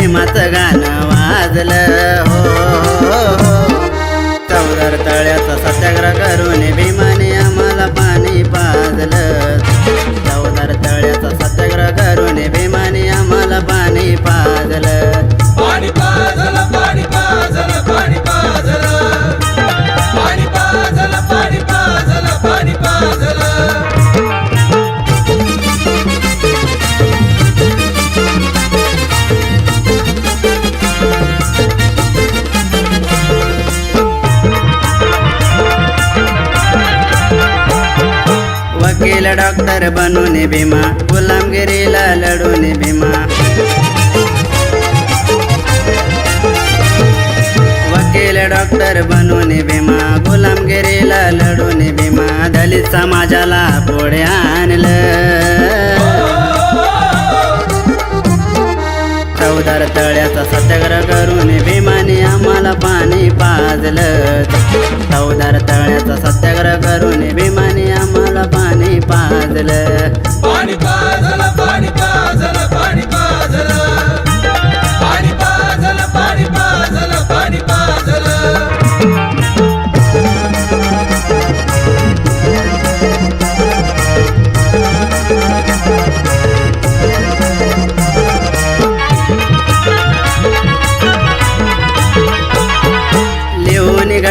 भीमाचं गाणं वाजलं. हो हो, हो, हो, हो. तळ्याचा सत्याग्रह डॉक्टर बनून भीमा गुलामगिरीला लढून भीमा. वकील डॉक्टर बनून भीमा गुलामगिरीला लढून भीमा. दलित समाजाला पुढे आणलं. चौदार तळ्याचा सत्याग्रह करून भीमाने आम्हाला पाणी पाजलं.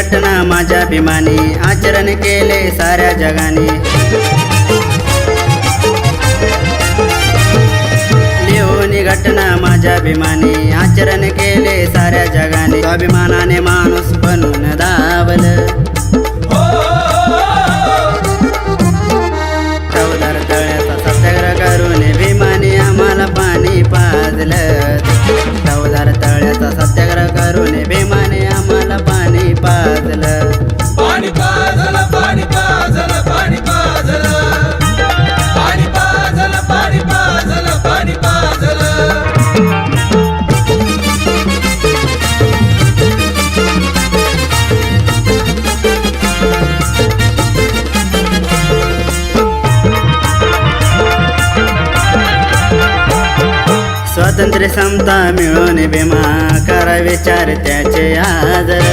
लिहून माझ्या भीमाने आचरण केले साऱ्या जगाने. लिहून घटना माझ्या भीमाने आचरण केले साऱ्या जगाने. अभिमानाने माणूस बनून दावलं चौदार तळ्याचा सत्याग्रह करून भीमाने आम्हाला पाणी पाजलं. स्वातंत्र्य समता मिळून भीमा करा विचार त्याचे आदर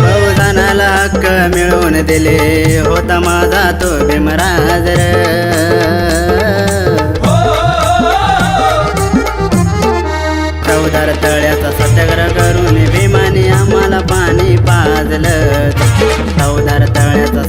बहुजनाला हक्क मिळवून दिले होता माझा तो भीमराजर चौदार तळ्याचा सत्याग्रह करून भीमाने आम्हाला पाणी पाजलं. चौदार तळ्याचा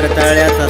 करताळ्याचा